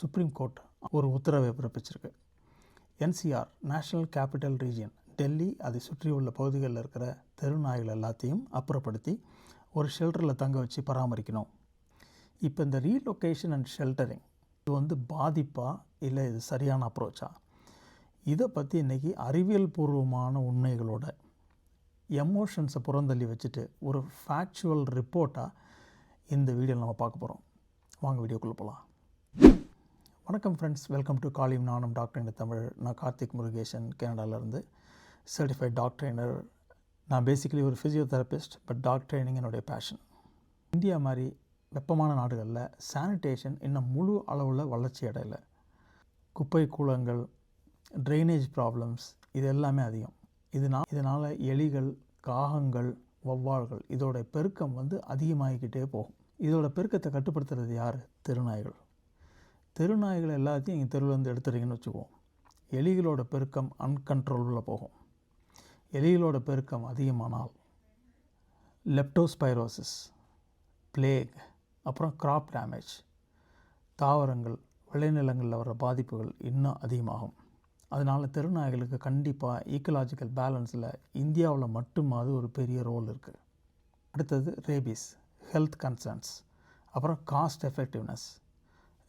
Supreme court ஒரு உத்தரவை பிறப்பிச்சிருக்கு. NCR national capital region Delhi அதை சுற்றியுள்ள பகுதிகளில் இருக்கிற தெருநாய்கள் எல்லாத்தையும் அப்புறப்படுத்தி ஒரு ஷெல்டரில் தங்க வச்சு பராமரிக்கணும். இப்போ இந்த ரீலொகேஷன் அண்ட் ஷெல்டரிங் இது வந்து பாதிப்பா இல்லை இது சரியான அப்ரோச்சா இதை பற்றி இன்றைக்கி அறிவியல் பூர்வமான உண்மைகளோட எமோஷன்ஸை புறந்தள்ளி வச்சுட்டு ஒரு ஃபேக்சுவல் ரிப்போர்ட்டாக இந்த வீடியோவில் நம்ம பார்க்க போகிறோம் வாங்க வீடியோக்குள்ளே போகலாம் வணக்கம் ஃப்ரெண்ட்ஸ் வெல்கம் டு காலிம் நானும் டாக்டர் இந்த தமிழ் நான் கார்த்திக் முருகேசன் கனடாவிலேருந்து சர்டிஃபைட் டாக் ட்ரைனர் நான் பேசிக்கலி ஒரு ஃபிசியோதெரபிஸ்ட் பட் டாக் ட்ரைனிங் என்னுடைய பேஷன் இந்தியா மாதிரி வெப்பமான நாடுகளில் சானிடேஷன் இன்னும் முழு அளவில் வளர்ச்சி அடையலை. குப்பை கூலங்கள் ட்ரைனேஜ் ப்ராப்ளம்ஸ் இது எல்லாமே அதிகம். இதனால் இதனால் எலிகள் காகங்கள் வௌவால்கள் இதோட பெருக்கம் வந்து அதிகமாகிக்கிட்டே போகும். இதோட பெருக்கத்தை கட்டுப்படுத்துறது யார்? திருநாய்கள். தெருநாய்கள் எல்லாத்தையும் எங்கள் தெருவிலேருந்து எடுத்துறீங்கன்னு வச்சுக்குவோம். எலிகளோட பெருக்கம் அன்கண்ட்ரோலில் போகும். எலிகளோட பெருக்கம் அதிகமானால் லெப்டோஸ்பைரோசிஸ் பிளேக் அப்புறம் கிராப் டேமேஜ் தாவரங்கள் விளைநிலங்களில் வர பாதிப்புகள் இன்னும் அதிகமாகும். அதனால் தெருநாய்களுக்கு கண்டிப்பாக ஈக்கலாஜிக்கல் பேலன்ஸில் இந்தியாவில் மட்டுமாவது ஒரு பெரிய ரோல் இருக்குது அடுத்தது ரேபீஸ் ஹெல்த் கன்சர்ன்ஸ் அப்புறம் காஸ்ட் எஃபெக்டிவ்னஸ்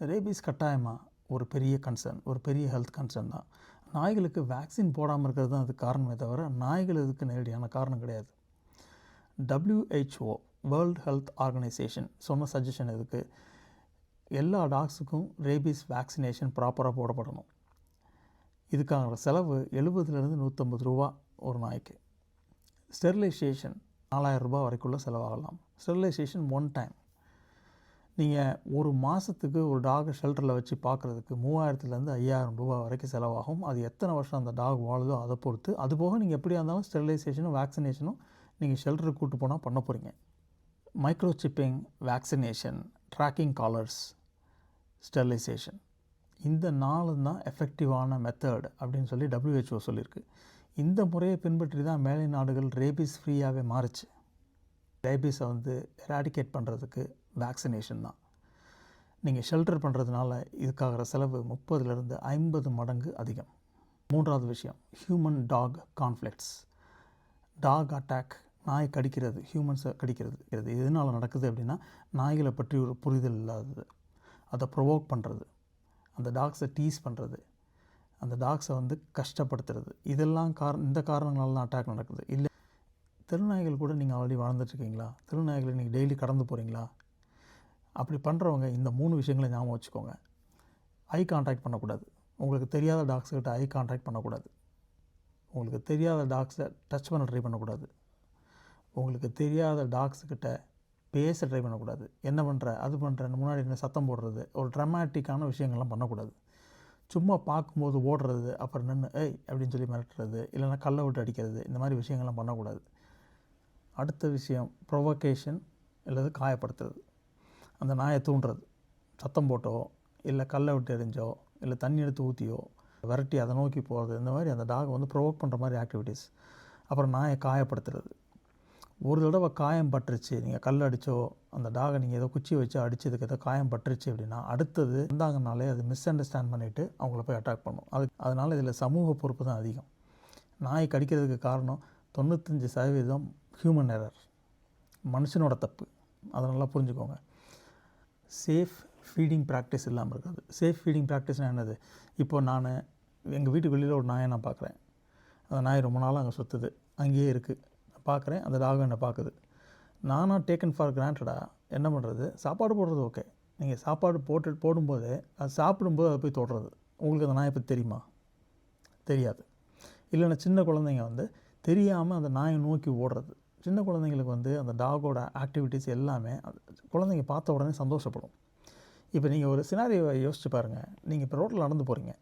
ரேபீஸ் கட்டாயமாக ஒரு பெரிய கன்சர்ன் ஒரு பெரிய ஹெல்த் கன்சர்ன் தான். நாய்களுக்கு வேக்சின் போடாமல் இருக்கிறது தான் அதுக்கு காரணமே தவிர நாய்கள் இதுக்கு நேரடியான காரணம் கிடையாது. டபிள்யூஹெச்ஓ வேர்ல்ட் ஹெல்த் ஆர்கனைசேஷன் சொன்ன சஜஷன் இதுக்கு எல்லா டாக்ஸுக்கும் ரேபீஸ் வேக்சினேஷன் ப்ராப்பராக போடப்படணும். இதுக்கான செலவு எழுபதுலேருந்து நூற்றம்பது ரூபா ஒரு நாய்க்கு. ஸ்டெரிலைசேஷன் நாலாயிரம் ரூபாய் வரைக்குள்ள செலவாகலாம். ஸ்டெரிலைசேஷன் ஒன் டைம் நீங்கள் ஒரு மாதத்துக்கு ஒரு டாகை ஷெல்டரில் வச்சு பார்க்குறதுக்கு மூவாயிரத்துலேருந்து ஐயாயிரம் ரூபாய் வரைக்கும் செலவாகும். அது எத்தனை வருஷம் அந்த டாக் வாழுதோ அதை பொறுத்து. அது போக நீங்கள் எப்படியா இருந்தாலும் ஸ்டெரிலைசேஷனும் வேக்சினேஷனும் நீங்கள் ஷெல்டருக்கு கூட்டு போனால் பண்ண போகிறீங்க microchipping vaccination tracking collars sterilisation இந்த நாலு தான் எஃபெக்டிவான மெத்தட் அப்படின்னு சொல்லி டபிள்யூஹெச்ஓ சொல்லியிருக்கு. இந்த முறையை பின்பற்றி தான் மேலை நாடுகள் ரேபிஸ் ஃப்ரீயாகவே மாறுச்சு. ரேபிஸை வந்து எராடிகேட் பண்ணுறதுக்கு வேக்சினேஷன் தான். நீங்கள் ஷெல்டர் பண்ணுறதுனால இதுக்காகிற செலவு முப்பதுலேருந்து ஐம்பது மடங்கு அதிகம். மூன்றாவது விஷயம் human dog conflicts dog attack நாய் கடிக்கிறது ஹியூமன்ஸை கடிக்கிறது. இது எதனால் நடக்குது அப்படின்னா நாய்களை பற்றி ஒரு புரிதல் இல்லாதது. அதை ப்ரொவோக் பண்ணுறது அந்த டாக்ஸை டீஸ் பண்ணுறது அந்த டாக்ஸை வந்து கஷ்டப்படுத்துறது. இதெல்லாம் காரணம் இந்த காரணங்களால தான் அட்டாக் நடக்குது. இல்லை திருநாய்கள் கூட நீங்கள் ஆல்ரெடி வாழ்ந்துட்டுருக்கீங்களா திருநாய்களை நீங்கள் டெய்லி கடந்து போகிறீங்களா அப்படி பண்ணுறவங்க இந்த மூணு விஷயங்களை ஞாபகம் வச்சுக்கோங்க. ஐ கான்டாக்ட் பண்ணக்கூடாது. உங்களுக்கு தெரியாத டாக்ஸ்கிட்ட ஐ கான்டாக்ட் பண்ணக்கூடாது. உங்களுக்கு தெரியாத டாக்ஸை டச் பண்ண ட்ரை பண்ணக்கூடாது. உங்களுக்கு தெரியாத டாக்ஸுக்கிட்ட பேச ட்ரை பண்ணக்கூடாது. என்ன பண்ணுற அது பண்ணுறேன்னு முன்னாடி என்ன சத்தம் போடுறது. ஒரு ட்ரமாட்டிக்கான விஷயங்கள்லாம் பண்ணக்கூடாது. சும்மா பார்க்கும்போது ஓடுறது அப்புறம் நின்று ஏய் அப்படின்னு சொல்லி மிரட்டுறது இல்லைன்னா கல்லை விட்டு அடிக்கிறது இந்த மாதிரி விஷயங்கள்லாம் பண்ணக்கூடாது. அடுத்த விஷயம் ப்ரொவொகேஷன் அல்லது காயப்படுத்துறது. அந்த நாயை தூண்டுறது. சத்தம் போட்டோ இல்லை கல்லை விட்டு எரிஞ்சோ இல்லை தண்ணி எடுத்து ஊற்றியோ விரட்டி அதை நோக்கி போகிறது இந்த மாதிரி அந்த டாகை வந்து ப்ரொவோக் பண்ணுற மாதிரி ஆக்டிவிட்டீஸ் அப்புறம் நாயை காயப்படுத்துறது. ஒரு தடவை காயம் பட்டுருச்சு நீங்கள் கல் அடித்தோ அந்த டாகை நீங்கள் ஏதோ குச்சி வச்சு அடித்ததுக்கு ஏதோ காயம் பட்டுருச்சு அப்படின்னா அடுத்தது இருந்தாங்கனாலே அது மிஸ் அண்டர்ஸ்டாண்ட் பண்ணிவிட்டு அவங்கள போய் அட்டாக் பண்ணும். அது அதனால் இதில் சமூக பொறுப்பு தான் அதிகம். நாய் கடிக்கிறதுக்கு காரணம் தொண்ணூத்தஞ்சு சதவீதம் ஹியூமன் எரர் மனுஷனோட தப்பு. அதை நல்லா புரிஞ்சுக்கோங்க. சேஃப் ஃபீடிங் ப்ராக்டிஸ் இல்லாமல் இருக்காது. சேஃப் ஃபீடிங் ப்ராக்டிஸ்னால் என்னது? இப்போது நான் எங்கள் வீட்டுக்கு வெளியில் ஒரு நாயை நான் பார்க்குறேன். அந்த நாய் ரொம்ப நாளாக அங்கே சுற்றுது அங்கேயே இருக்குது பார்க்குறேன். அந்த டாக் என்னை பார்க்குது. நானாக டேக்கன் ஃபார் கிராண்டடாக என்ன பண்ணுறது சாப்பாடு போடுறது ஓகே நீங்கள் சாப்பாடு போட்டு போடும்போதே அது சாப்பிடும்போது அதை போய் தொடுறது. உங்களுக்கு அந்த நாயை பற்றி தெரியுமா? தெரியாது. இல்லைன்னா சின்ன குழந்தைங்க வந்து தெரியாமல் அந்த நாயை நோக்கி ஓடுறது. சின்ன குழந்தைங்களுக்கு வந்து அந்த டாகோட ஆக்டிவிட்டீஸ் எல்லாமே குழந்தைங்க பார்த்த உடனே சந்தோஷப்படும். இப்போ நீங்கள் ஒரு சினாரியோவை யோசிச்சு பாருங்கள் நீங்கள் இப்போ ரோட்டில் நடந்து போகிறீங்க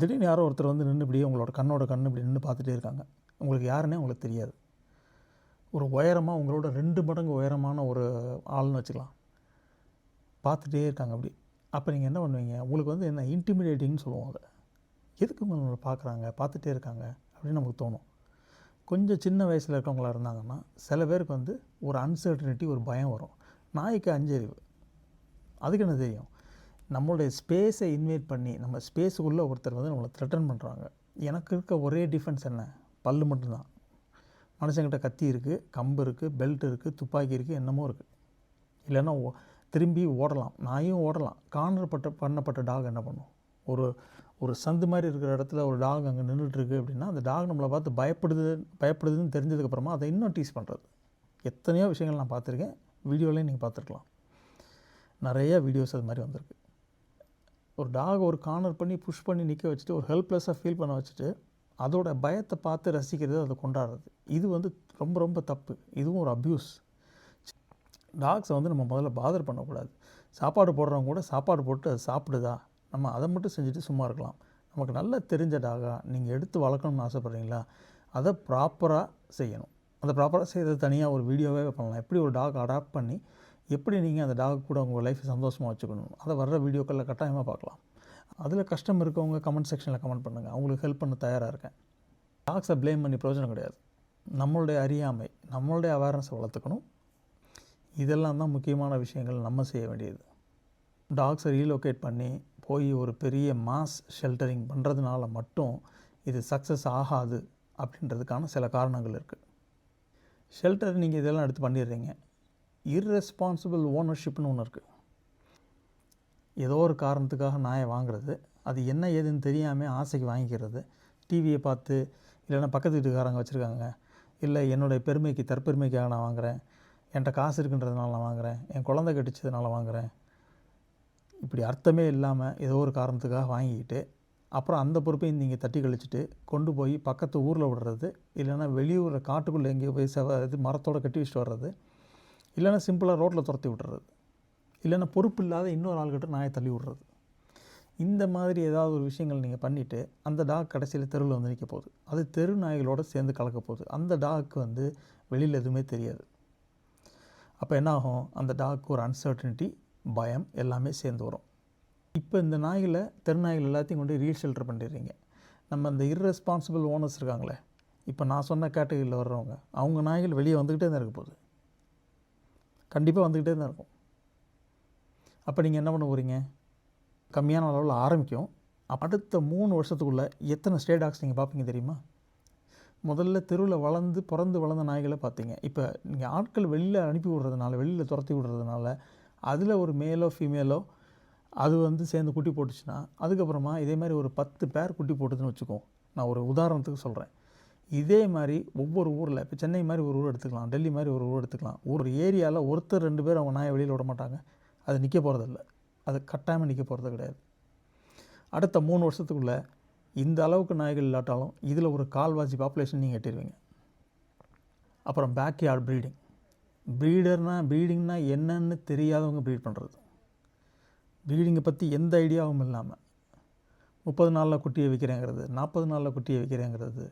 திடீர்னு யாரோ ஒருத்தர் வந்து நின்று இப்படியே உங்களோட கண்ணோட கண்ணு இப்படி நின்று பார்த்துட்டே இருக்காங்க. உங்களுக்கு யாருன்னே உங்களுக்கு தெரியாது. ஒரு உயரமாக உங்களோட ரெண்டு மடங்கு உயரமான ஒரு ஆள்னு வச்சுக்கலாம். பார்த்துட்டே இருக்காங்க அப்படி. அப்போ நீங்கள் என்ன பண்ணுவீங்க? உங்களுக்கு வந்து என்ன இன்டிமிடேட்டிங்னு சொல்லுவோம் அதை எதுக்கு உங்களை பார்க்குறாங்க? பார்த்துட்டே இருக்காங்க அப்படின்னு நமக்கு தோணும். கொஞ்சம் சின்ன வயசில் இருக்கவங்களா இருந்தாங்கன்னா சில பேருக்கு வந்து ஒரு அன்சர்டனிட்டி ஒரு பயம் வரும். நாய்க்கு அஞ்சறிவு. அதுக்கு என்ன தெரியும்? நம்மளுடைய ஸ்பேஸை இன்வைட் பண்ணி நம்ம ஸ்பேஸுக்குள்ளே ஒருத்தர் வந்து நம்மளை த்ரெட்டன் பண்ணுறாங்க எனக்கு இருக்க ஒரே டிஃபென்ஸ் என்ன? பல்லு மட்டும்தான். மனுஷங்கிட்ட கத்தி இருக்குது கம்பு இருக்குது பெல்ட் இருக்குது துப்பாக்கி இருக்குது என்னமோ இருக்குது இல்லைன்னா ஓ- திரும்பி ஓடலாம். நாயும் ஓடலாம். கார்னர் பட்ட பண்ணப்பட்ட டாக் என்ன பண்ணும்? ஒரு ஒரு சந்து மாதிரி இருக்கிற இடத்துல ஒரு டாக் அங்கே நின்றுட்டுருக்கு அப்படின்னா அந்த டாக் நம்மளை பார்த்து பயப்படுது பயப்படுதுன்னு தெரிஞ்சதுக்கப்புறமா அதை இன்னும் டீஸ் பண்ணுறது. எத்தனையோ விஷயங்கள் நான் பார்த்துருக்கேன். வீடியோலையும் நீங்கள் பார்த்துருக்கலாம். நிறைய வீடியோஸ் அது மாதிரி வந்திருக்கு. ஒரு டாக் ஒரு கார்னர் பண்ணி புஷ் பண்ணி நிற்க வச்சுட்டு ஒரு ஹெல்ப்லெஸ்ஸாக ஃபீல் பண்ண வச்சுட்டு அதோட பயத்தை பார்த்து ரசிக்கிறது அதை கொண்டாடுறது. இது வந்து ரொம்ப ரொம்ப தப்பு. இதுவும் ஒரு அப்யூஸ். டாக்ஸை வந்து நம்ம முதல்ல பாதர் பண்ணக்கூடாது. சாப்பாடு போடுறவங்க கூட சாப்பாடு போட்டு அது சாப்பிடுதா? நம்ம அதை மட்டும் செஞ்சுட்டு சும்மா இருக்கலாம். நமக்கு நல்லா தெரிஞ்ச டாகா நீங்கள் எடுத்து வளர்க்கணும்னு ஆசைப்பட்றீங்களா? அதை ப்ராப்பராக செய்யணும். அந்த ப்ராப்பராக செய்கிறது தனியாக ஒரு வீடியோவே பண்ணலாம். எப்படி ஒரு டாக் அடாப்ட் பண்ணி எப்படி நீங்கள் அந்த டாக் கூட உங்கள் லைஃப்பை சந்தோஷமாக வச்சுக்கணும்? அதை வர்ற வீடியோக்களில் கட்டாயமாக பார்க்கலாம். அதில் கஷ்டம் இருக்கவங்க கமெண்ட் செக்ஷனில் கமெண்ட் பண்ணுங்கள் அவங்களுக்கு ஹெல்ப் பண்ண தயாராக இருக்கேன். டாக்ஸை ப்ளேம் பண்ணி பிரயோஜனம் கிடையாது. நம்மளுடைய அறியாமை நம்மளுடைய அவேர்னஸை வளர்த்துக்கணும். இதெல்லாம் தான் முக்கியமான விஷயங்கள் நம்ம செய்ய வேண்டியது. டாக்ஸை ரீலோகேட் பண்ணி போய் ஒரு பெரிய மாஸ் ஷெல்டரிங் பண்ணுறதுனால மட்டும் இது சக்ஸஸ் ஆகாது அப்படின்றதுக்கான சில காரணங்கள் இருக்குது ஷெல்டர் நீங்கள் இதெல்லாம் எடுத்து பண்ணிடுறீங்க. இர்ரெஸ்பான்சிபிள் ஓனர்ஷிப்னு ஒன்று இருக்குது ஏதோ ஒரு காரணத்துக்காக நாயை வாங்குறது அது என்ன ஏதுன்னு தெரியாமல் ஆசைக்கு வாங்கிக்கிறது டிவியை பார்த்து இல்லைன்னா பக்கத்து வீட்டுக்காரங்க வச்சுருக்காங்க இல்லை என்னுடைய பெருமைக்கு தற்பெருமைக்காக நான் வாங்குகிறேன் என்கிட்ட காசு இருக்குன்றதுனால நான் வாங்குகிறேன் என் குழந்தை கட்டிச்சதுனால வாங்குகிறேன் இப்படி அர்த்தமே இல்லாமல் ஏதோ ஒரு காரணத்துக்காக வாங்கிக்கிட்டு அப்புறம் அந்த பொறுப்பையும் நீங்கள் தட்டி கழிச்சிட்டு கொண்டு போய் பக்கத்து ஊரில் விடுறது இல்லைன்னா வெளியூரில் காட்டுக்குள்ளே எங்கேயோ போய் செவ இது மரத்தோட கட்டி வச்சுட்டு வர்றது இல்லைன்னா சிம்பிளாக ரோட்டில் துரத்தி விட்டுறது இல்லைன்னா பொறுப்பு இல்லாத இன்னொரு ஆள்கிட்ட நாயை தள்ளி விடுறது. இந்த மாதிரி ஏதாவது ஒரு விஷயங்கள் நீங்கள் பண்ணிவிட்டு அந்த டாக் கடைசியில் தெருவில் வந்து நிற்க போகுது. அது தெரு நாய்களோடு சேர்ந்து கலக்க போகுது. அந்த டாக்கு வந்து வெளியில் எதுவுமே தெரியாது. அப்போ என்ன ஆகும்? அந்த டாக்கு ஒரு அன்சர்டனிட்டி பயம் எல்லாமே சேர்ந்து வரும். இப்போ இந்த நாய்களை தெரு நாய்கள் எல்லாத்தையும் கொண்டு ரீல் ஷெல்டர் பண்ணிடுறீங்க. நம்ம இந்த இர்ரெஸ்பான்சிபிள் ஓனர்ஸ் இருக்காங்களே இப்போ நான் சொன்ன கேட்டகரியில் வர்றவங்க அவங்க நாய்கள் வெளியே வந்துக்கிட்டே தான் இருக்க போகுது. கண்டிப்பாக வந்துக்கிட்டே தான் இருக்கும். அப்போ நீங்கள் என்ன பண்ண போகிறீங்க கம்மியான அளவில் ஆரம்பிக்கும். அடுத்த மூணு வருஷத்துக்குள்ளே எத்தனை ஸ்டே டாக்ஸ் நீங்கள் பார்ப்பீங்க தெரியுமா? முதல்ல தெருவில் வளர்ந்து பிறந்து வளர்ந்த நாய்களை பார்த்தீங்க. இப்போ நீங்கள் ஆட்கள் வெளியில் அனுப்பி விடுறதுனால வெளியில் துரத்தி விடுறதுனால அதில் ஒரு மேலோ ஃபீமேலோ அது வந்து சேர்ந்து குட்டி போட்டுச்சுன்னா அதுக்கப்புறமா இதே மாதிரி ஒரு பத்து பேர் குட்டி போட்டுதுன்னு வச்சுக்கோ நான் ஒரு உதாரணத்துக்கு சொல்கிறேன் இதே மாதிரி ஒவ்வொரு ஊரில் இப்போ சென்னை மாதிரி ஒரு ஊர் எடுத்துக்கலாம் டெல்லி மாதிரி ஒரு ஊர் எடுத்துக்கலாம். ஒரு ஏரியாவில் ஒருத்தர் ரெண்டு பேர் அவங்க நாயை வெளியில் விட மாட்டாங்க. அது நிற்க போகிறதில்ல அது கட்டாயமாக நிற்க போகிறது கிடையாது. அடுத்த மூணு வருஷத்துக்குள்ளே இந்த அளவுக்கு நாய்கள் இல்லாட்டாலும் இதில் ஒரு கால்வாசி பாப்புலேஷன் நீங்கள் எட்டிடுவீங்க அப்புறம் பேக்யார்ட் ப்ரீடிங் ப்ரீடர்னா ப்ரீடிங்னா என்னன்னு தெரியாதவங்க ப்ரீட் பண்ணுறது ப்ரீடிங்கை பற்றி எந்த ஐடியாவும் இல்லாமல் முப்பது நாளில் குட்டியை விற்கிறேங்கிறது நாற்பது நாளில் குட்டியை விற்கிறேங்கிறது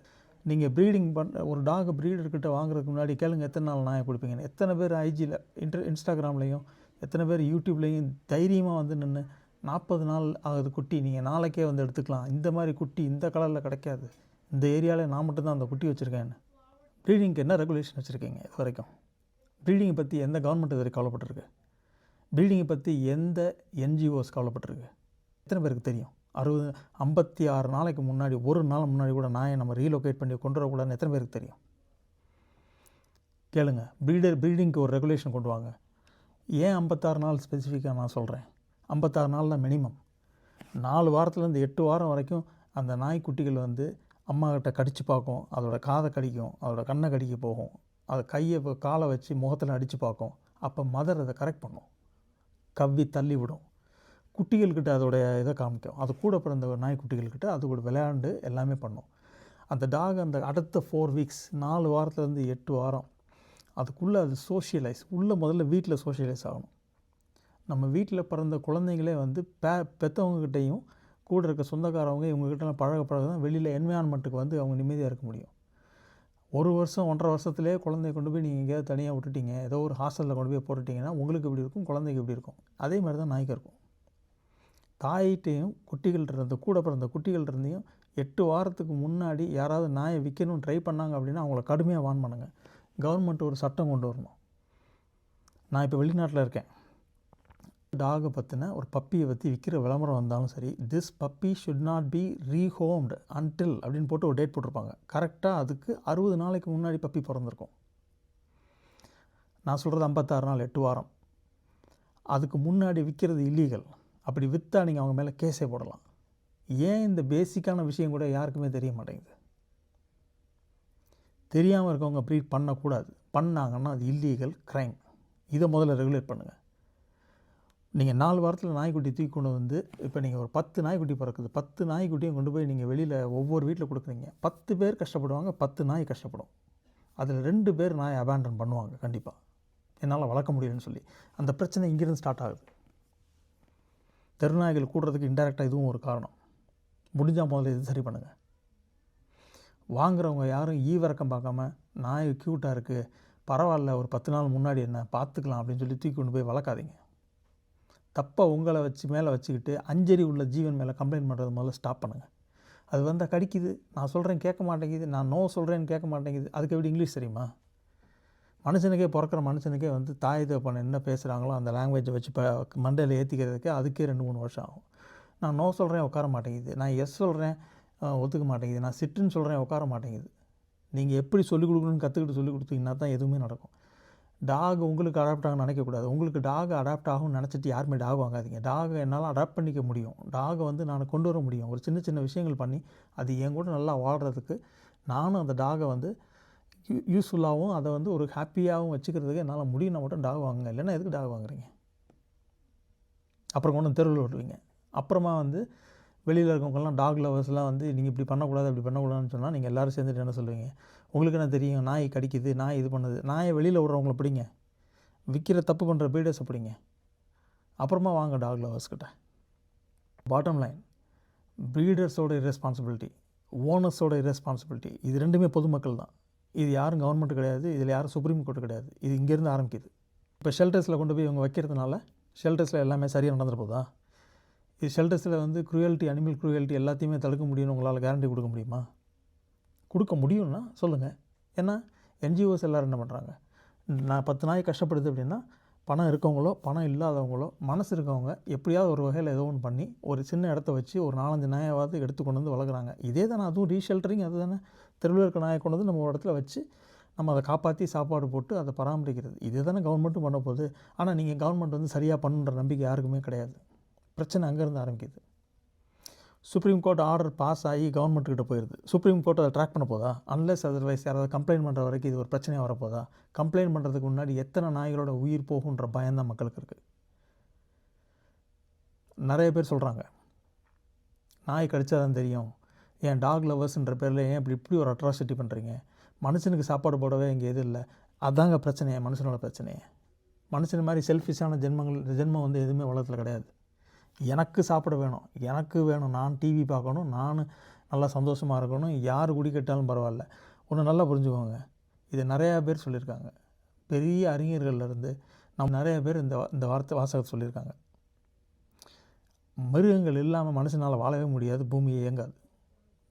நீங்கள் ப்ரீடிங் பண்ண ஒரு டாகை ப்ரீடர்கிட்ட வாங்குறதுக்கு முன்னாடி கேளுங்க எத்தனை நாள் நாயை கொடுப்பீங்கன்னு. எத்தனை பேர் ஐஜியில் இன்டர் இன்ஸ்டாகிராம்லேயும் எத்தனை பேர் யூடியூப்லேயும் தைரியமாக வந்து நின்று நாற்பது நாள் ஆகுது குட்டி நீங்கள் நாளைக்கே வந்து எடுத்துக்கலாம். இந்த மாதிரி குட்டி இந்த கலரில் கிடைக்காது. இந்த ஏரியாவில் நான் மட்டும்தான் அந்த குட்டி வச்சுருக்கேன்னு. ப்ரீடிங்க்கு என்ன ரெகுலேஷன் வச்சுருக்கீங்க இது வரைக்கும்? ப்ரீடிங்கை பற்றி எந்த கவர்மெண்ட் இதுவரை கவலைப்பட்டிருக்கு? ப்ரீடிங்கை பற்றி எந்த என்ஜிஓஸ் கவலைப்பட்டிருக்கு? எத்தனை பேருக்கு தெரியும்? அறுபது ஐம்பத்தி ஆறு நாளைக்கு முன்னாடி ஒரு நாள் முன்னாடி கூட நாயை நம்ம ரீலொகேட் பண்ணி கொண்டு வரக்கூடாதுன்னு எத்தனை பேருக்கு தெரியும்? கேளுங்க. ப்ரீடர் ப்ரீடிங்க்கு ஒரு ரெகுலேஷன் கொண்டு வாங்க. ஏன் ஐம்பத்தாறு நாள் ஸ்பெசிஃபிக்காக நான் சொல்கிறேன் ஐம்பத்தாறு நாள் தான் மினிமம் நாலு வாரத்துலேருந்து எட்டு வாரம் வரைக்கும் அந்த நாய்க்குட்டிகள் வந்து அம்மாக்கிட்ட கடித்து பார்க்கும். அதோட காதை கடிக்கும். அதோட கண்ணை கடிக்க போகும். அதை கையை இப்போ காலை வச்சு முகத்தில் அடித்து பார்க்கும். அப்போ மதர் அதை கரெக்ட் பண்ணும். கவ்வி தள்ளி விடும். குட்டிகள்கிட்ட அதோடைய இதை காமிக்கும். அது கூட பிறந்த நாய்க்குட்டிகள்கிட்ட அது கூட விளையாண்டு எல்லாமே பண்ணும். அந்த டாக் அந்த அடுத்த ஃபோர் வீக்ஸ் நாலு வாரத்துலேருந்து எட்டு வாரம் அதுக்குள்ளே அது சோஷியலைஸ் உள்ளே முதல்ல வீட்டில் சோஷியலைஸ் ஆகணும். நம்ம வீட்டில் பிறந்த குழந்தைங்களே வந்து பே பெற்றவங்ககிட்டையும் கூட இருக்க சொந்தக்காரவங்க இவங்ககிட்டலாம் பழக பழக தான் வெளியில் என்வயான்மெண்ட்டுக்கு வந்து அவங்க நிம்மதியாக இருக்க முடியும். ஒரு வருஷம் ஒன்றரை வருஷத்துலேயே குழந்தைய கொண்டு போய் நீங்கள் எங்கேயாவது தனியாக விட்டுட்டீங்க ஏதோ ஒரு ஹாஸ்டலில் கொண்டு போய் போட்டுட்டிங்கன்னா உங்களுக்கு எப்படி இருக்கும்? குழந்தைக்கு எப்படி இருக்கும்? அதே மாதிரி தான் நாய்க்கு இருக்கும். தாயிட்டையும் குட்டிகள் இருந்த கூட பிறந்த குட்டிகள் இருந்தையும் எட்டு வாரத்துக்கு முன்னாடி யாராவது நாயை விற்கணும்னு ட்ரை பண்ணாங்க அப்படின்னா அவங்கள கடுமையாக வான் பண்ணுங்க. கவர்மெண்ட் ஒரு சட்டம் கொண்டு வரணும். நான் இப்போ வெளிநாட்டில் இருக்கேன். டாகை பற்றின ஒரு பப்பியை பற்றி விற்கிற விளம்பரம் வந்தாலும் சரி this puppy should not be rehomed until அப்படின்னு போட்டு ஒரு டேட் போட்டிருப்பாங்க. கரெக்டாக அதுக்கு அறுபது நாளைக்கு முன்னாடி பப்பி பிறந்திருக்கும். நான் சொல்கிறது ஐம்பத்தாறு நாள் எட்டு வாரம். அதுக்கு முன்னாடி விற்கிறது இல்லீகல் அப்படி விற்றா நீங்கள் அவங்க மேலே கேஸே போடலாம். ஏன் இந்த பேசிக்கான விஷயம் கூட யாருக்குமே தெரிய மாட்டேங்குது? தெரியாமல் இருக்கவங்க ப்ரீட் பண்ணக்கூடாது. பண்ணாங்கன்னா அது இல்லீகல் க்ரைம் இதை முதல்ல ரெகுலேட் பண்ணுங்கள் நீங்கள் நாலு வாரத்தில் நாய்க்குட்டி தூக்கி கொண்டு வந்து இப்போ நீங்கள் ஒரு பத்து நாய்க்குட்டி பிறக்குது. பத்து நாய்க்குட்டியும் கொண்டு போய் நீங்கள் வெளியில் ஒவ்வொரு வீட்டில் கொடுக்குறீங்க. பத்து பேர் கஷ்டப்படுவாங்க பத்து நாய் கஷ்டப்படும். அதில் ரெண்டு பேர் நாய் அபேண்டன் பண்ணுவாங்க கண்டிப்பாக என்னால் வளர்க்க முடியலன்னு சொல்லி. அந்த பிரச்சனை இங்கேருந்து ஸ்டார்ட் ஆகுது. தெருநாய்கள் கூடுறதுக்கு இன்டெரக்டாக இதுவும் ஒரு காரணம். முடிஞ்சால் முதல்ல இது சரி பண்ணுங்கள் வாங்குறவங்க யாரும் ஈவிறக்கம் பார்க்காம நாய் க்யூட்டாக இருக்குது பரவாயில்ல ஒரு பத்து நாள் முன்னாடி என்ன பார்த்துக்கலாம் அப்படின்னு சொல்லி தூக்கி கொண்டு போய் வளர்க்காதீங்க. தப்பாக உங்களை வச்சு மேலே வச்சுக்கிட்டு அஞ்சறி உள்ள ஜீவன் மேலே கம்ப்ளைண்ட் பண்ணுறது முதல்ல ஸ்டாப் பண்ணுங்கள் அது வந்தால் கடிக்குது. நான் சொல்கிறேன் கேட்க மாட்டேங்குது. நான் நோ சொல்கிறேன்னு கேட்க மாட்டேங்குது. அதுக்கு எப்படி இங்கிலீஷ் தெரியுமா? மனுஷனுக்கே பிறக்கிற மனுஷனுக்கே வந்து தாய் தகப்பன் என்ன பேசுகிறாங்களோ அந்த லாங்குவேஜை வச்சு இப்போ மண்டையில் ஏற்றிக்கிறதுக்கு அதுக்கே ரெண்டு மூணு வருஷம் ஆகும். நான் நோ சொல்கிறேன் உட்கார மாட்டேங்குது. நான் எஸ் சொல்கிறேன் ஒத்துக்க மாட்டேங்குது. நான் சிட்டுன்னு சொல்கிறேன் உட்கார மாட்டேங்குது. நீங்கள் எப்படி சொல்லிக் கொடுக்கணும்னு கற்றுக்கிட்டு சொல்லிக் கொடுத்தீங்கன்னா தான் எதுவுமே நடக்கும். டாக் உங்களுக்கு அடாப்ட் ஆகும்னு நினைக்கக்கூடாது. உங்களுக்கு டாக் அடாப்ட் ஆகும்னு நினச்சிட்டு யாருமே டாக் வாங்காதீங்க. டாகை என்னால் அடாப்ட் பண்ணிக்க முடியும். டாகை வந்து நான் கொண்டு வர முடியும். ஒரு சின்ன சின்ன விஷயங்கள் பண்ணி அது என் கூட நல்லா வாழ்கிறதுக்கு நானும் அந்த டாகை வந்து யூஸ்ஃபுல்லாகவும் அதை வந்து ஒரு ஹாப்பியாகவும் வச்சுக்கிறதுக்கு என்னால் முடியும்னா மட்டும் டாக் வாங்குங்க. இல்லைன்னா எதுக்கு டாக் வாங்குறீங்க? அப்புறம் கொண்டு தெருவில் விடுவீங்க. அப்புறமா வந்து வெளியில் இருக்கவங்கலாம் டாக் லவர்ஸ்லாம் வந்து நீங்கள் இப்படி பண்ணக்கூடாது அப்படி பண்ணக்கூடாதுன்னு சொன்னால் நீங்கள் எல்லோரும் சேர்ந்துட்டு என்ன சொல்லுவீங்க? உங்களுக்கு என்ன தெரியும்? நாய் கடிக்குது நாய் இது பண்ணுது. நாயை வெளியில் விடுறவங்கள பிடிங்க. விற்கிற தப்பு பண்ணுற பீடர்ஸை பிடிங்க. அப்புறமா வாங்க டாக் லவர்ஸ்கிட்ட பாட்டம் லைன் ப்ரீடர்ஸோட ரெஸ்பான்சிபிலிட்டி ஓனர்ஸோட ரெஸ்பான்சிபிலிட்டி இது ரெண்டுமே பொதுமக்கள் தான். இது யாரும் கவர்மெண்ட் கிடையாது இதில் யாரும் சுப்ரீம் கோர்ட் கிடையாது. இது இங்கேருந்து ஆரம்பிக்குது. இப்போ ஷெல்டர்ஸில் கொண்டு போய் இவங்க வைக்கிறதுனால ஷெல்டர்ஸில் எல்லாமே சரியாக நடந்துட்டு போதா? இது ஷெல்டர்ஸில் வந்து குரூயல்ட்டி அனிமல் குரூயல்ட்டி எல்லாத்தையுமே தடுக்க முடியும்னு உங்களால் கேரண்டி கொடுக்க முடியுமா? கொடுக்க முடியும்னா சொல்லுங்கள் ஏன்னா என்ஜிஓஸ் எல்லோரும் என்ன பண்ணுறாங்க நான் பத்து நாய் கஷ்டப்படுது அப்படின்னா பணம் இருக்கவங்களோ பணம் இல்லாதவங்களோ மனசு இருக்கவங்க எப்படியாவது ஒரு வகையில் ஏதோ ஒன்று பண்ணி ஒரு சின்ன இடத்த வச்சு ஒரு நாலஞ்சு நாயாவது எடுத்து கொண்டு வந்து வளர்க்குறாங்க. இதே தானே அதுவும் ரீஷெல்டரிங் அது தானே. தெருவில் இருக்க நாயை கொண்டு வந்து நம்ம ஒரு இடத்துல வச்சு நம்ம அதை காப்பாற்றி சாப்பாடு போட்டு அதை பராமரிக்கிறது. இதே தானே கவர்மெண்ட்டும் பண்ண போகுது. ஆனால் நீங்கள் கவர்மெண்ட் வந்து சரியாக பண்ணுன்ற நம்பிக்கை யாருக்குமே கிடையாது. பிரச்சனை அங்கேருந்து ஆரம்பிக்குது. சுப்ரீம் கோர்ட் ஆர்டர் பாஸ் ஆகி கவர்மெண்ட்டுக்கிட்ட போயிடுது சுப்ரீம் கோர்ட் அதை ட்ராக் பண்ண போதா? அன்லெஸ் அதர்வைஸ் யாராவது கம்ப்ளைண்ட் பண்ணுற வரைக்கும் இது ஒரு பிரச்சனையாக வரப்போதா கம்ப்ளைண்ட் பண்ணுறதுக்கு முன்னாடி எத்தனை நாய்களோட உயிர் போகுன்ற பயம் தான் மக்களுக்கு இருக்குது நிறைய பேர் சொல்கிறாங்க நாய் கடிச்சா தான் தெரியும். ஏன் டாக் லவர்ஸ்ன்ற பேரில் ஏன் இப்படி இப்படி ஒரு அட்ராசிட்டி பண்ணுறீங்க மனுஷனுக்கு சாப்பாடு போடவே இங்கே எதுவும் இல்லை. அதாங்க பிரச்சனையே மனுஷனோட பிரச்சனையே. மனுஷன் மாதிரி செல்ஃபிஷான ஜென்மங்கள் ஜென்மம் வந்து எதுவுமே உலகத்தில் கிடையாது. எனக்கு சாப்பிட வேணும். எனக்கு வேணும். நான் டிவி பார்க்கணும். நான் நல்லா சந்தோஷமாக இருக்கணும். யார் குடி கட்டாலும் பரவாயில்ல. ஒன்று நல்லா புரிஞ்சுக்கோங்க. இது நிறையா பேர் சொல்லியிருக்காங்க. பெரிய அறிஞர்கள்லேருந்து நம்ம நிறைய பேர் இந்த இந்த வார்த்தை வாசகத்தை சொல்லியிருக்காங்க. மிருகங்கள் இல்லாமல் மனுஷனால் வாழவே முடியாது. பூமியை இயங்காது.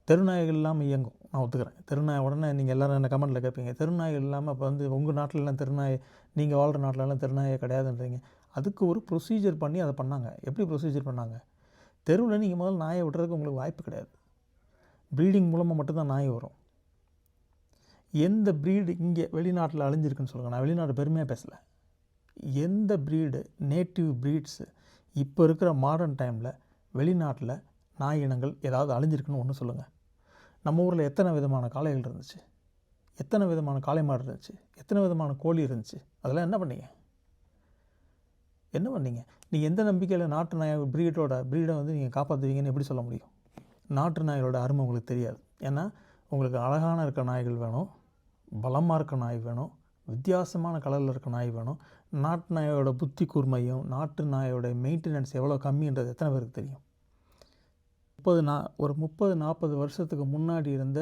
தெருநாய்கள் இல்லாமல் இயங்கும். நான் ஒத்துக்கிறேன். தெருநாய் உடனே நீங்கள் எல்லோரும் என்ன கமெண்ட்டில் கேட்பீங்க? தெருநாய்கள் இல்லாமல் இப்போ வந்து உங்கள் நாட்டிலலாம் தெருநாய் நீங்கள் வாழ்கிற நாட்டிலலாம் தெருநாயே கிடையாதுன்றீங்க. அதுக்கு ஒரு ப்ரொசீஜர் பண்ணி அதை பண்ணாங்க. எப்படி ப்ரொசீஜர் பண்ணாங்க? தெருவில் நீங்கள் முதல்ல நாயை விடுறதுக்கு உங்களுக்கு வாய்ப்பு கிடையாது. ப்ரீடிங் மூலமாக மட்டும்தான் நாய் வரும். எந்த ப்ரீடு இங்கே வெளிநாட்டில் அழிஞ்சிருக்குன்னு சொல்லுங்கள் நான் வெளிநாடு பெருமையாக பேசலை. எந்த ப்ரீடு நேட்டிவ் ப்ரீட்ஸு இப்போ இருக்கிற மாடர்ன் டைமில் வெளிநாட்டில் நாய் இனங்கள் ஏதாவது அழிஞ்சிருக்குன்னு ஒன்று சொல்லுங்கள் நம்ம ஊரில் எத்தனை விதமான காளைகள் இருந்துச்சு? எத்தனை விதமான காளை மாடு இருந்துச்சு? எத்தனை விதமான கோழி இருந்துச்சு? அதெல்லாம் என்ன பண்ணீங்க? என்ன பண்ணீங்க? நீங்கள் எந்த நம்பிக்கையில் நாட்டு நாய் ப்ரீடோட ப்ரீடை வந்து நீங்கள் காப்பாற்றுவீங்கன்னு எப்படி சொல்ல முடியும்? நாட்டு நாய்களோட அருமை உங்களுக்கு தெரியாது. ஏன்னா உங்களுக்கு அழகான இருக்க நாய்கள் வேணும் பலமாக இருக்க நாய் வேணும் வித்தியாசமான கலரில் இருக்க நாய் வேணும். நாட்டு நாயோட புத்தி கூர்மையும் நாட்டு நாயோட மெயின்டெனன்ஸ் எவ்வளோ கம்மின்றது எத்தனை பேருக்கு தெரியும்? முப்பது நா ஒரு முப்பது நாற்பது வருஷத்துக்கு முன்னாடி இருந்த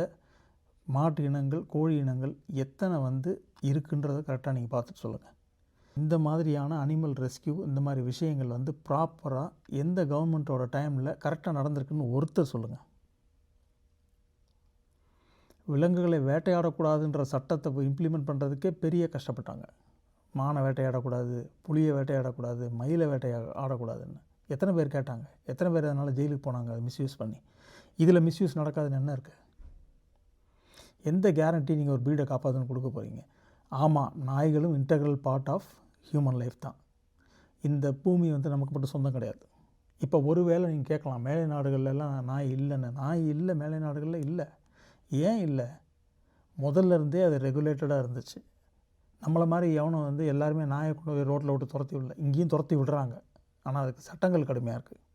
மாட்டு இனங்கள் கோழி இனங்கள் எத்தனை வந்து இருக்குன்றதை கரெக்டாக நீங்கள் பார்த்துட்டு சொல்லுங்கள் இந்த மாதிரியான அனிமல் ரெஸ்கியூ இந்த மாதிரி விஷயங்கள் வந்து ப்ராப்பராக எந்த கவர்மெண்ட்டோட டைமில் கரெக்டாக நடந்திருக்குன்னு ஒருத்தர் சொல்லுங்கள் விலங்குகளை வேட்டையாடக்கூடாதுன்ற சட்டத்தை இம்ப்ளிமெண்ட் பண்ணுறதுக்கே பெரிய கஷ்டப்பட்டாங்க. மானை வேட்டையாடக்கூடாது புளியை வேட்டையாடக்கூடாது மயிலை வேட்டையா ஆடக்கூடாதுன்னு. எத்தனை பேர் கேட்டாங்க? எத்தனை பேர் அதனால் ஜெயிலுக்கு போனாங்க? அதை மிஸ்யூஸ் பண்ணி. இதில் மிஸ்யூஸ் நடக்காதுன்னு என்ன இருக்குது எந்த கேரண்டி நீங்கள் ஒரு பீடை காப்பாற்றுன்னு கொடுக்க போகிறீங்க ஆமாம் நாய்களும் integral part of human life தான். இந்த பூமி வந்து நமக்கு மட்டும் சொந்தம் கிடையாது. இப்போ ஒருவேளை நீங்கள் கேட்கலாம் மேலை நாடுகள்லாம் நாய் இல்லைன்னு. நாய் இல்லை மேலை நாடுகளில் இல்லை. ஏன் இல்லை? முதல்ல இருந்தே அது ரெகுலேட்டடாக இருந்துச்சு. நம்மளை மாதிரி எவனும் வந்து எல்லாருமே நாயை கொண்டு போய் ரோட்டில் விட்டு துரத்தி விடல. இங்கேயும் துரத்தி விடுறாங்க. ஆனால் அதுக்கு சட்டங்கள் கடுமையாக இருக்குது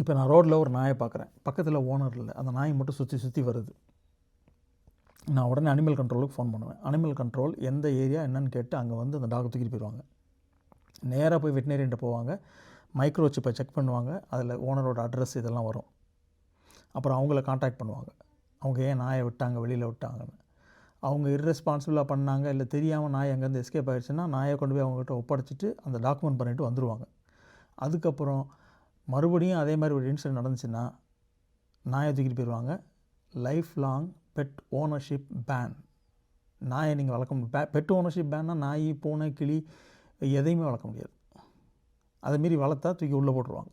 இப்போ நான் ரோட்டில் ஒரு நாயை பார்க்குறேன். பக்கத்தில் ஓனர் இல்லை. அந்த நாய் மட்டும் சுற்றி சுற்றி வருது. நான் உடனே அனிமல் கண்ட்ரோலுக்கு ஃபோன் பண்ணுவேன். அனிமல் கண்ட்ரோல் எந்த ஏரியா என்னன்னு கேட்டு அங்கே வந்து அந்த டாக் தூக்கிட்டு போயிடுவாங்க நேராக போய் வெட்டினரின்ட்ட போவாங்க. மைக்ரோ சிப்பை செக் பண்ணுவாங்க. அதில் ஓனரோட அட்ரஸ் இதெல்லாம் வரும். அப்புறம் அவங்கள காண்டாக்ட் பண்ணுவாங்க. அவங்க ஏன் நாயை விட்டாங்க வெளியில் விட்டாங்கன்னு. அவங்க இர்ரெஸ்பான்சிபிளாக பண்ணாங்க இல்லை தெரியாமல் நாய் அங்கேருந்து எஸ்கேப் ஆகிடுச்சுன்னா நாயை கொண்டு போய் அவங்ககிட்ட ஒப்படைச்சிட்டு அந்த டாக்குமெண்ட் பண்ணிவிட்டு வந்துடுவாங்க அதுக்கப்புறம் மறுபடியும் அதே மாதிரி ஒரு இன்சிடென்ட் நடந்துச்சுன்னா நாயை தூக்கிட்டு போயிடுவாங்க life long pet ownership ban நாயை நீங்கள் வளர்க்க முடியும்? பெட் ஓனர்ஷிப் பேன்னா நாய் பூனை கிளி எதையுமே வளர்க்க முடியாது. அதை மீறி வளர்த்தா தூக்கி உள்ளே போட்டுருவாங்க.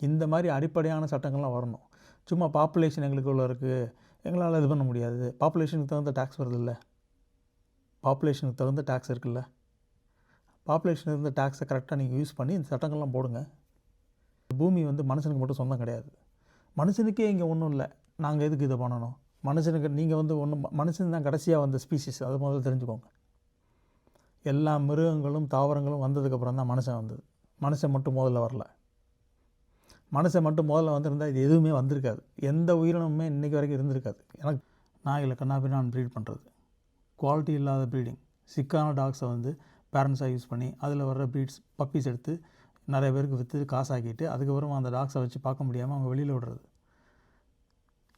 இந்த மாதிரி அடிப்படையான சட்டங்கள்லாம் வரணும். சும்மா பாப்புலேஷன் எங்களுக்கு உள்ள இருக்குது எங்களால் இது பண்ண முடியாது. பாப்புலேஷனுக்கு தகுந்த டேக்ஸ் வருதில்ல பாப்புலேஷனுக்கு தகுந்த டேக்ஸ் இருக்குல்ல. பாப்புலேஷன் இருந்த டேக்ஸை கரெக்டாக நீங்கள் யூஸ் பண்ணி இந்த சட்டங்கள்லாம் போடுங்க. பூமி வந்து மனுஷனுக்கு மட்டும் சொந்தம் கிடையாது. மனுஷனுக்கே இங்கே ஒன்றும் இல்லை. நாங்கள் எதுக்கு இதை பண்ணணும்? மனுஷனுக்கு நீங்கள் வந்து ஒன்று மனுஷன் தான் கடைசியாக வந்த ஸ்பீசிஸ் அதை முதல்ல தெரிஞ்சுக்கோங்க. எல்லா மிருகங்களும் தாவரங்களும் வந்ததுக்கப்புறம் தான் மனுஷன் வந்தது. மனுஷன் மட்டும் முதல்ல வரல. மனுஷன் மட்டும் முதல்ல வந்திருந்தால் இது எதுவுமே வந்திருக்காது. எந்த உயிரினமுமே இன்றைக்கி வரைக்கும் இருந்திருக்காது. எனக்கு நாய்களை நான் ப்ரீட் பண்ணுறது குவாலிட்டி இல்லாத ப்ரீடிங் சிக்கான டாக்ஸை வந்து பேரண்ட்ஸாக யூஸ் பண்ணி அதில் வர்ற ப்ரீட்ஸ் பப்பீஸ் எடுத்து நிறைய பேருக்கு விற்று காசாக்கிட்டு அதுக்கப்புறம் அந்த டாக்ஸை வச்சு பார்க்க முடியாமல் அவங்க வெளியில் விடுறது.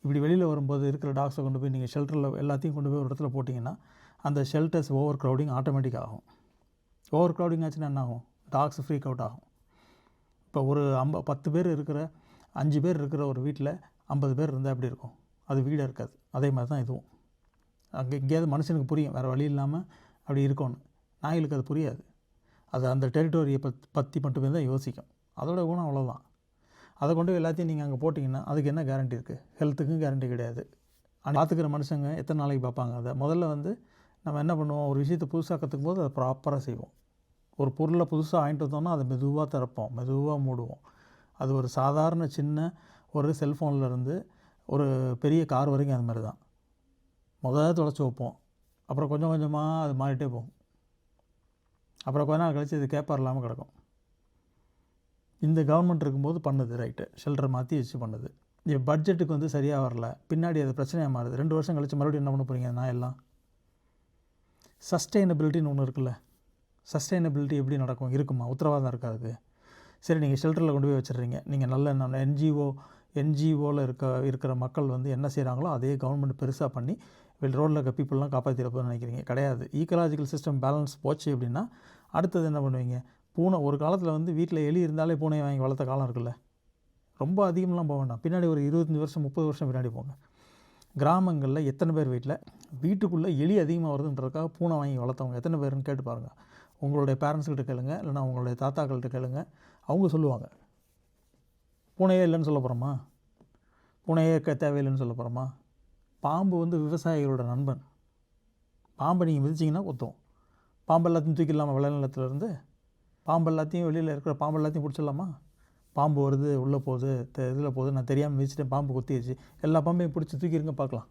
இப்படி வெளியில் வரும்போது இருக்கிற டாக்ஸை கொண்டு போய் நீங்கள் ஷெல்டரில் எல்லாத்தையும் கொண்டு போய் ஒரு இடத்துல போட்டிங்கன்னா அந்த ஷெல்டர்ஸ் ஓவர் க்ரௌடிங் ஆட்டோமேட்டிக் ஆகும். ஓவர் க்ரௌடிங் ஆச்சுன்னா என்ன ஆகும்? டாக்ஸ் ஃப்ரீக் அவுட் ஆகும். இப்போ ஒரு ஐம்ப பத்து பேர் இருக்கிற அஞ்சு பேர் இருக்கிற ஒரு வீட்டில் ஐம்பது பேர் இருந்தால் எப்படி இருக்கும்? அது வீடாக இருக்காது. அதே மாதிரி தான் இதுவும். அங்கே எங்கேயாவது மனுஷனுக்கு புரியும். வேறு வழி இல்லாமல் அப்படி இருக்கணும் நாய்களுக்கு அது புரியாது. அது அந்த டெரிட்டோரியை பத் பற்றி மட்டுமே தான் யோசிக்கும். அதோட குணம் அவ்வளோதான் அதை கொண்டு போய் எல்லாத்தையும் நீங்கள் அங்கே போட்டிங்கன்னா அதுக்கு என்ன கேரண்டி இருக்குது ஹெல்த்துக்கும் கேரண்டி கிடையாது. ஆனால் பார்த்துக்கிற மனுஷங்க எத்தனை நாளைக்கு பார்ப்பாங்க? அதை முதல்ல வந்து நம்ம என்ன பண்ணுவோம்? ஒரு விஷயத்தை புதுசாக கற்றுக்கும் போது அதை ப்ராப்பராக செய்வோம். ஒரு பொருளை புதுசாக வாங்கிட்டு வந்தோம்னா அதை மெதுவாக திறப்போம். மெதுவாக மூடுவோம். அது ஒரு சாதாரண சின்ன ஒரு செல்ஃபோன்லேருந்து ஒரு பெரிய கார் வரைக்கும் அது மாதிரி தான். முதல்ல தொலைச்சி வைப்போம். அப்புறம் கொஞ்சம் கொஞ்சமாக அது மாறிட்டே போகும். அப்புறம் கொஞ்ச நாள் கழிச்சு இது கேப்பார் இல்லாமல் கிடக்கும். இந்த கவர்மெண்ட் இருக்கும்போது பண்ணுது ரைட்டு ஷெல்டர் மாற்றி வச்சு பண்ணுது. இப்போ பட்ஜெட்டுக்கு வந்து சரியாக வரல. பின்னாடி அது பிரச்சனையாக மாறுது. ரெண்டு வருஷம் கழித்து மறுபடியும் என்ன பண்ண போகிறீங்க நான் எல்லாம். சஸ்டைனபிலிட்டின்னு ஒன்று இருக்குல்ல. சஸ்டைனபிலிட்டி எப்படி நடக்கும்? இருக்குமா? உத்தரவாதம் இருக்காது. சரி நீங்கள் ஷெல்டரில் கொண்டு போய் வச்சிடுறீங்க. நீங்கள் நல்ல நல்ல என்ஜிஓ என்ஜிஓவில் இருக்க இருக்கிற மக்கள் வந்து என்ன செய்கிறாங்களோ அதே கவர்மெண்ட் பெருசாக பண்ணி வெளி ரோட்டில் இருக்க பீப்புளெலாம் காப்பாற்றிடப்போன்னு நினைக்கிறீங்க. கிடையாது. ஈக்கலாஜிக்கல் சிஸ்டம் பேலன்ஸ் போச்சு அப்படின்னா அடுத்தது என்ன பண்ணுவீங்க? பூனை ஒரு காலத்தில் வந்து வீட்டில் எலி இருந்தாலே பூனையை வாங்கி வளர்த்த காலம் இருக்குல்ல? ரொம்ப அதிகம்லாம் போக வேண்டாம். பின்னாடி ஒரு இருபத்தஞ்சி வருஷம் முப்பது வருஷம் பின்னாடி போங்க. கிராமங்களில் எத்தனை பேர் வீட்டில் வீட்டுக்குள்ளே எலி அதிகமாக வருதுன்றதுக்காக பூனை வாங்கி வளர்த்தவங்க. எத்தனை பேருன்னு கேட்டு பாருங்கள் உங்களுடைய பேரண்ட்ஸ்கிட்ட கேளுங்க. இல்லைனா உங்களுடைய தாத்தாக்கள்கிட்ட கேளுங்க. அவங்க சொல்லுவாங்க. பூனையே இல்லைன்னு சொல்ல போகிறோமா பூனையே க தேவையில்லைன்னு சொல்ல போகிறோமா பாம்பு வந்து விவசாயிகளோட நண்பன். பாம்பை நீங்கள் மிதிச்சிங்கன்னா கொத்தும். பாம்பு எல்லாத்தையும் தூக்கிடலாமா விளைநிலத்துலேருந்து? பாம்பு எல்லாத்தையும் வெளியில் இருக்கிற பாம்பு எல்லாத்தையும் பிடிச்சிடலாமா? பாம்பு வருது உள்ளே போகுது இதில் போகுது நான் தெரியாமல் மிதிச்சிட்டேன் பாம்பு கொத்திடுச்சு எல்லா பாம்பையும் பிடிச்சி தூக்கிருங்க பார்க்கலாம்.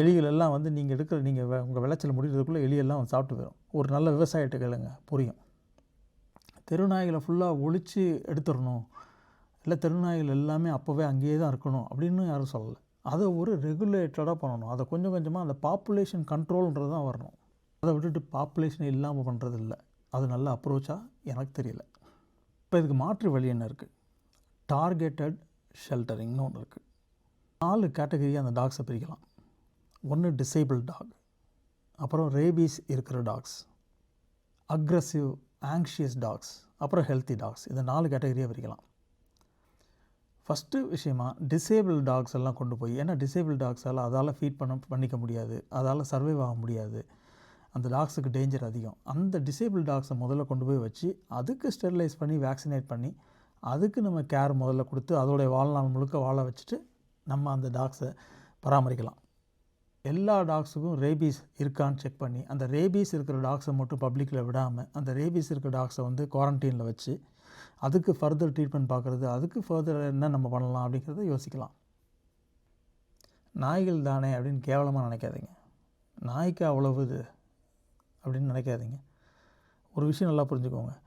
எலிகள் எல்லாம் வந்து நீங்கள் எடுக்கிற நீங்கள் உங்கள் விளைச்சல் முடிகிறதுக்குள்ளே எலியெல்லாம் வந்து சாப்பிட்டு போயிடும் ஒரு நல்ல விவசாயிட்ட கேளுங்க புரியும். தெருநாய்களை ஃபுல்லாக ஒழித்து எடுத்துடணும். இல்லை தெருநாய்கள் எல்லாமே அப்போவே அங்கேயே தான் இருக்கணும் அப்படின்னு யாரும் சொல்லலை. அதை ஒரு ரெகுலேட்டடாக பண்ணணும். அதை கொஞ்சம் கொஞ்சமாக அந்த பாப்புலேஷன் கண்ட்ரோல்ன்றது தான் வரணும். அதை விட்டுட்டு பாப்புலேஷன் இல்லாமல் பண்ணுறது இல்லை அது நல்ல அப்ரோச்சாக எனக்கு தெரியல. இப்போ இதுக்கு மாற்று வழி என்ன இருக்குது டார்கெட்டட் ஷெல்டரிங்னு ஒன்று இருக்குது நாலு கேட்டகரியாக அந்த டாக்ஸை பிரிக்கலாம். ஒன்று டிசேபிள் டாக் அப்புறம் ரேபீஸ் இருக்கிற டாக்ஸ் அக்ரஸிவ் ஆங்ஷியஸ் டாக்ஸ் அப்புறம் ஹெல்த்தி டாக்ஸ் இந்த நாலு கேட்டகரியாக பிரிக்கலாம். ஃபஸ்ட்டு விஷயமா டிசேபிள் டாக்ஸ் எல்லாம் கொண்டு போய் ஏன்னா டிசேபிள் டாக்ஸால் அதால் ஃபீட் பண்ண பண்ணிக்க முடியாது. அதால் சர்வைவ் ஆக முடியாது. அந்த டாக்ஸுக்கு டேஞ்சர் அதிகம். அந்த டிசேபிள் டாக்ஸை முதல்ல கொண்டு போய் வச்சு அதுக்கு ஸ்டெரிலைஸ் பண்ணி வேக்சினேட் பண்ணி அதுக்கு நம்ம கேர் முதல்ல கொடுத்து அதோடைய வாழ்நாள் முழுக்க வாழ வச்சுட்டு நம்ம அந்த டாக்ஸை பராமரிக்கலாம். எல்லா டாக்ஸுக்கும் ரேபீஸ் இருக்கான்னு செக் பண்ணி அந்த ரேபீஸ் இருக்கிற டாக்ஸை மட்டும் பப்ளிக்கில் விடாமல் அந்த ரேபீஸ் இருக்கிற டாக்ஸை வந்து குவாரண்டைனில் வச்சு அதுக்கு ஃபர்தர் ட்ரீட்மெண்ட் பார்க்குறது அதுக்கு ஃபர்தர் என்ன நம்ம பண்ணலாம் அப்படிங்கிறத யோசிக்கலாம். நாய்கள் தானே அப்படின்னு கேவலமாக நினைக்காதீங்க. நாய்க்கு அவ்வளவு இது. அப்படின்னு நினைக்காதீங்க. ஒரு விஷயம் நல்லா புரிஞ்சுக்கோங்க.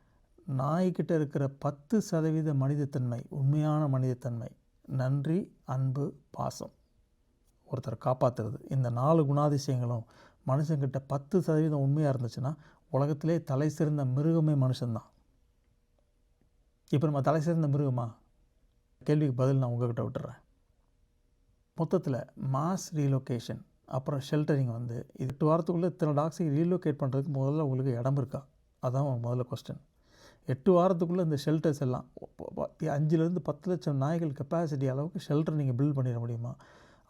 நாய்கிட்ட இருக்கிற பத்து சதவீத மனிதத்தன்மை உண்மையான மனிதத்தன்மை நன்றி அன்பு பாசம் ஒருத்தரை காப்பாற்றுறது இந்த நாலு குணாதிசயங்களும் மனுஷங்கிட்ட பத்து சதவீதம் உண்மையாக இருந்துச்சுன்னா உலகத்திலே தலை சிறந்த மிருகமே மனுஷன்தான். இப்போ நம்ம தலை சிறந்த மிருகமா? கேள்விக்கு பதில் நான் உங்ககிட்ட விட்டுறேன். மொத்தத்தில் மாஸ் ரீலொகேஷன் அப்புறம் ஷெல்டரிங் வந்து இது எட்டு வாரத்துக்குள்ளே இத்தனை டாக்ஸை ரீலொகேட் பண்ணுறதுக்கு முதல்ல உங்களுக்கு இடம் இருக்கா? அதான் முதல்ல கொஸ்டின் எட்டு வாரத்துக்குள்ளே இந்த ஷெல்டர்ஸ் எல்லாம் அஞ்சுலேருந்து பத்து லட்சம் நாய்கள் கெப்பாசிட்டி அளவுக்கு ஷெல்டர் நீங்கள் பில்ட் பண்ணிட முடியுமா?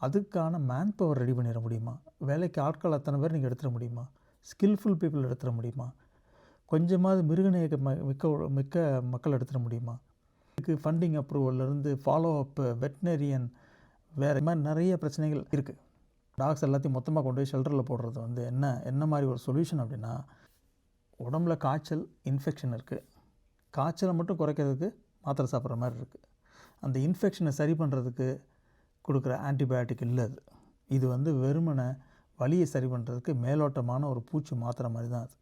அதுக்கான மேன் பவர் ரெடி பண்ணிட முடியுமா? வேலைக்கு ஆட்கள் அத்தனை பேர் நீங்கள் எடுத்துட முடியுமா? ஸ்கில்ஃபுல் பீப்புள் எடுத்துட முடியுமா? கொஞ்சமாவது மிருகநேய ம- மிக்க மிக்க மக்கள் எடுத்துட முடியுமா? இதுக்கு ஃபண்டிங் அப்ரூவல்லேருந்து ஃபாலோ அப்பு வெட்டினரியன் வேறு மாதிரி நிறைய பிரச்சனைகள் இருக்குது டாக்ஸ் எல்லாத்தையும் மொத்தமாக கொண்டு போய் ஷெல்டரில் போடுறது வந்து என்ன என்ன மாதிரி ஒரு சொல்யூஷன் அப்படின்னா உடம்புல காய்ச்சல் இன்ஃபெக்ஷன் இருக்குது காய்ச்சலை மட்டும் குறைக்கிறதுக்கு மாத்திரை சாப்பிட்ற மாதிரி இருக்குது அந்த இன்ஃபெக்ஷனை சரி பண்ணுறதுக்கு கொடுக்குற ஆன்டிபயோட்டிக் இல்லை அது. இது வந்து வெறுமனை வலியை சரி பண்ணுறதுக்கு மேலோட்டமான ஒரு பூச்சி மாத்திரை மாதிரி தான் அது.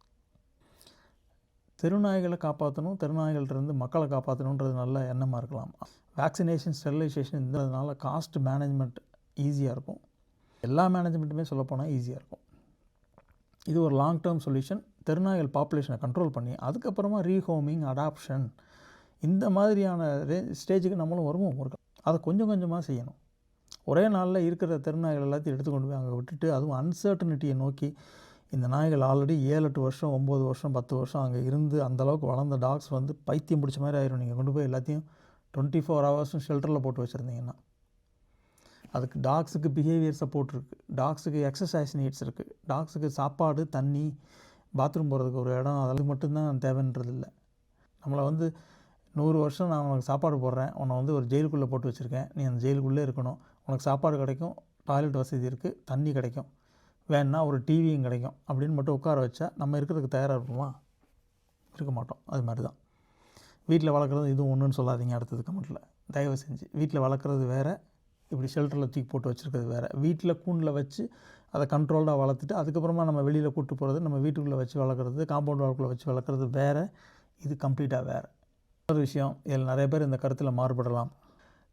தெருநாய்களை காப்பாற்றணும் தெருநாய்கள்கிட்டருந்து மக்களை காப்பாற்றணுன்றது நல்ல எண்ணமாக இருக்கலாம். வேக்சினேஷன் ஸ்டெரிலைசேஷன் இருந்ததுனால காஸ்ட் மேனேஜ்மெண்ட் ஈஸியாக இருக்கும். எல்லா மேனேஜ்மெண்ட்டுமே சொல்லப்போனால் ஈஸியாக இருக்கும். இது ஒரு லாங் டேர்ம் சொல்யூஷன் தெருநாய்கள் பாப்புலேஷனை கண்ட்ரோல் பண்ணி அதுக்கப்புறமா ரீஹோமிங் அடாப்ஷன் இந்த மாதிரியான ரே ஸ்டேஜுக்கு நம்மளும் வருவோம். ஒரு அதை கொஞ்சம் கொஞ்சமாக செய்யணும். ஒரே நாளில் இருக்கிற தெருநாய்கள் எல்லாத்தையும் எடுத்து கொண்டு போய் அங்கே விட்டுட்டு அதுவும் அன்சர்டனிட்டியை நோக்கி இந்த நாய்கள் ஆல்ரெடி ஏழு எட்டு வருஷம் ஒம்பது வருஷம் பத்து வருஷம் அங்கே இருந்து அந்தளவுக்கு வளர்ந்த டாக்ஸ் வந்து பைத்தியம் பிடிச்ச மாதிரி ஆயிரும். நீங்கள் கொண்டு போய் எல்லாத்தையும் டுவெண்ட்டி ஃபோர் ஹவர்ஸும் ஷெல்டரில் போட்டு வச்சுருந்தீங்கன்னா. அதுக்கு டாக்ஸுக்கு பிஹேவியர் சப்போர்ட் இருக்குது டாக்ஸுக்கு எக்ஸசைஸ் நீட்ஸ் இருக்குது டாக்ஸுக்கு சாப்பாடு தண்ணி பாத்ரூம் போகிறதுக்கு ஒரு இடம் அதில் மட்டும்தான் தேவைன்றது இல்லை நம்மளை வந்து நூறு வருஷம் நான் உனக்கு சாப்பாடு போடுறேன். உன்னை வந்து ஒரு ஜெயிலுக்குள்ளே போட்டு வச்சுருக்கேன். நீ அந்த ஜெயிலுக்குள்ளே இருக்கணும். உனக்கு சாப்பாடு கிடைக்கும் டாய்லெட் வசதி இருக்குது தண்ணி கிடைக்கும். வேணா ஒரு டிவியும் கிடைக்கும். அப்படின்னு மட்டும் உட்கார வச்சா நம்ம இருக்கிறதுக்கு தயாராக இருப்போமா? இருக்க மாட்டோம். அது மாதிரி தான் வீட்டில் வளர்க்குறது இதுவும் ஒன்றுன்னு சொல்லாதீங்க அடுத்தது கமெண்ட்டில் தயவு செஞ்சு. வீட்டில் வளர்க்குறது வேறு இப்படி ஷெல்டரில் தூக்கி போட்டு வச்சுருக்கிறது வேறு. வீட்டில் கூண்டில் வச்சு அதை கண்ட்ரோல்டாக வளர்த்துட்டு அதுக்கப்புறமா நம்ம வெளியில் கூப்பிட்டு போகிறது நம்ம வீட்டுக்குள்ளே வச்சு வளர்க்குறது காம்பவுண்ட் வால்குள்ளே வச்சு வளர்க்குறது வேறு. இது கம்ப்ளீட்டாக வேறு. ஒரு விஷயம் இதில் நிறைய பேர் இந்த கருத்தில் மாறுபடலாம்.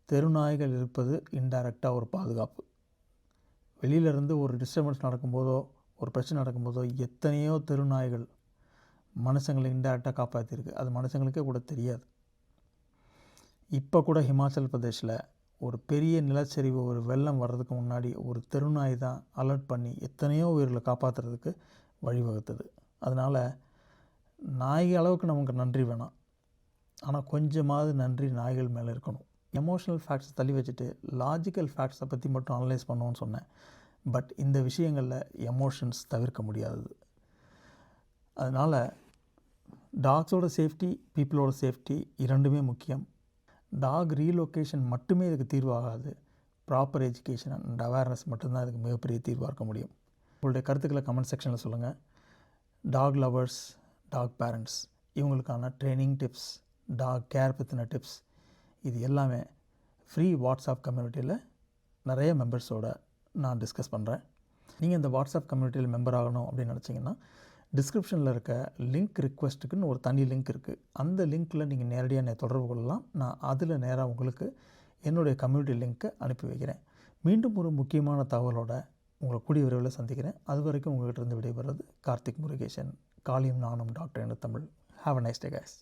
தெருநாய்கள் இருப்பது இன்டைரக்டாக ஒரு பாதுகாப்பு. வெளியிலேருந்து ஒரு டிஸ்டர்பன்ஸ் நடக்கும்போதோ ஒரு பிரச்சனை நடக்கும்போதோ எத்தனையோ தெருநாய்கள் மனுஷங்களை இன்டைரக்டாக காப்பாற்றிருக்கு அது மனுஷங்களுக்கே கூட தெரியாது. இப்போ கூட ஹிமாச்சல் பிரதேஷில் ஒரு பெரிய நிலச்சரிவு ஒரு வெள்ளம் வர்றதுக்கு முன்னாடி ஒரு தெருநாய் தான் அலர்ட் பண்ணி எத்தனையோ உயிர்களை காப்பாற்றுறதுக்கு வழிவகுத்தது. அதனால் நாய் அளவுக்கு நமக்கு நன்றி வேணாம். ஆனால் கொஞ்சமாவது நன்றி நாய்கள் மேலே இருக்கணும். எமோஷனல் ஃபேக்ட்ஸ் தள்ளி வச்சுட்டு லாஜிக்கல் ஃபேக்ட்ஸை பற்றி மட்டும் அனலைஸ் பண்ணோன்னு சொன்னேன். பட் இந்த விஷயங்களில் எமோஷன்ஸ் தவிர்க்க முடியாதது. அதனால் டாக்ஸோட சேஃப்டி பீப்புளோட சேஃப்டி இரண்டுமே முக்கியம். டாக் ரீலொக்கேஷன் மட்டுமே இதுக்கு தீர்வாகாது. ப்ராப்பர் எஜுகேஷன் அண்ட் அவேர்னஸ் மட்டும்தான் இதுக்கு மிகப்பெரிய தீர்வாக இருக்க முடியும். உங்களுடைய கருத்துக்களை கமெண்ட் செக்ஷனில் சொல்லுங்கள் டாக் லவர்ஸ் டாக் பேரண்ட்ஸ் இவங்களுக்கான ட்ரைனிங் டிப்ஸ் டாக் கேர் பற்றின டிப்ஸ் இது எல்லாமே ஃப்ரீ வாட்ஸ்அப் கம்யூனிட்டியில் நிறைய மெம்பர்ஸோட நான் டிஸ்கஸ் பண்ணுறேன் நீங்கள் இந்த வாட்ஸ்அப் கம்யூனிட்டியில் மெம்பர் ஆகணும் அப்படின்னு நினச்சிங்கன்னா டிஸ்கிரிப்ஷனில் இருக்க லிங்க் ரிக்வெஸ்ட்டுக்குன்னு ஒரு தனி லிங்க் இருக்குது அந்த லிங்க்கில் நீங்கள் நேரடியாக என்னை தொடர்பு கொள்ளலாம். நான் அதில் நேராக உங்களுக்கு என்னுடைய கம்யூனிட்டி லிங்க்கை அனுப்பி வைக்கிறேன். மீண்டும் ஒரு முக்கியமான தகவலோட உங்களை கூடிய விரைவில் சந்திக்கிறேன். அது வரைக்கும் உங்கள்கிட்ட இருந்து விடைபெறுறது கார்த்திக் முருகேசன். காளியும் நானும் டாக்டர் என Tamil have a nice day guys